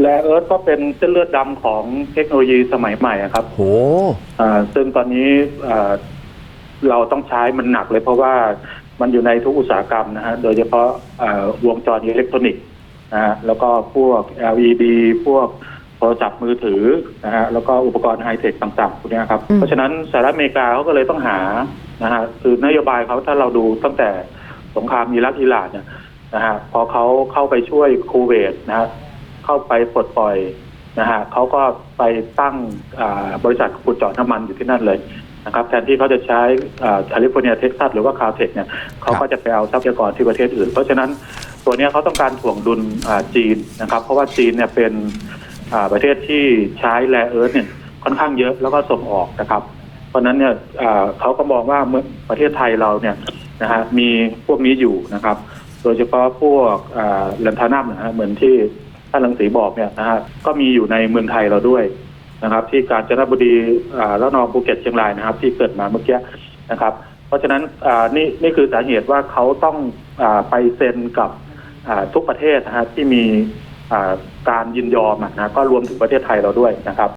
แร่เอิร์ธก็เป็นเส้นเลือดดำของเทคโนโลยีสมัยใหม่อะครับโห อ่าซึ่งตอนนี้อ่าเราต้องใช้มันหนักเลยเพราะว่ามันอยู่ในทุกอุตสาหกรรมนะฮะ โดยเฉพาะอ่าวงจรอิเล็กทรอนิกส์นะฮะ แล้วก็พวก LED พวกโทรศัพท์มือถือนะฮะ แล้วก็อุปกรณ์ไฮเทคต่างๆพวกเนี้ยครับ อืม เพราะฉะนั้นสหรัฐอเมริกาเขาก็เลยต้องหานะฮะ คือนโยบายเขาถ้าเราดูตั้งแต่สงครามอิรักอิหร่านเนี่ย นะฮะพอเขาเข้าไปช่วยคูเวตนะฮะเข้าไปปลดปล่อยนะฮะเขาก็ไปตั้งบริษัทขุดเจาะน้ำมันอยู่ที่นั่นเลยนะครับแทนที่เขาจะใช้แคลิฟอร์เนียเท็กซัสหรือว่าคาเทคเนี่ยเขาก็จะไปเอาทรัพยากรที่ประเทศอื่น เพราะฉะนั้นตัวนี้เขาต้องการถ่วงดุลจีนนะครับ เพราะว่าจีนเนี่ยเป็นประเทศที่ใช้แร่เอิร์ธเนี่ยค่อนข้างเยอะแล้วก็ส่งออกนะครับ เพราะนั้นเนี่ยเขาก็มองว่าเมื่อประเทศไทยเราเนี่ย นะฮะมีพวกนี้อยู่นะครับ โดยเฉพาะพวกอ่าแลนทานัมนะฮะเหมือนที่ท่านรังสีบอกเนี่ยนะฮะก็มีอยู่ในเมืองไทยเราด้วยนะครับ ที่กาญจนบุรีอ่าแล้วนองภูเก็ตเชียงรายนะครับ ที่เกิดมาเมื่อกี้นะครับ เพราะฉะนั้นนี่นี่คือสาเหตุว่าเขาต้องอไปเซ็นกับทุกประเทศนะฮะที่มีการยินยอมอะนะก็รวมถึงประเทศไทยเราด้วยนะครับ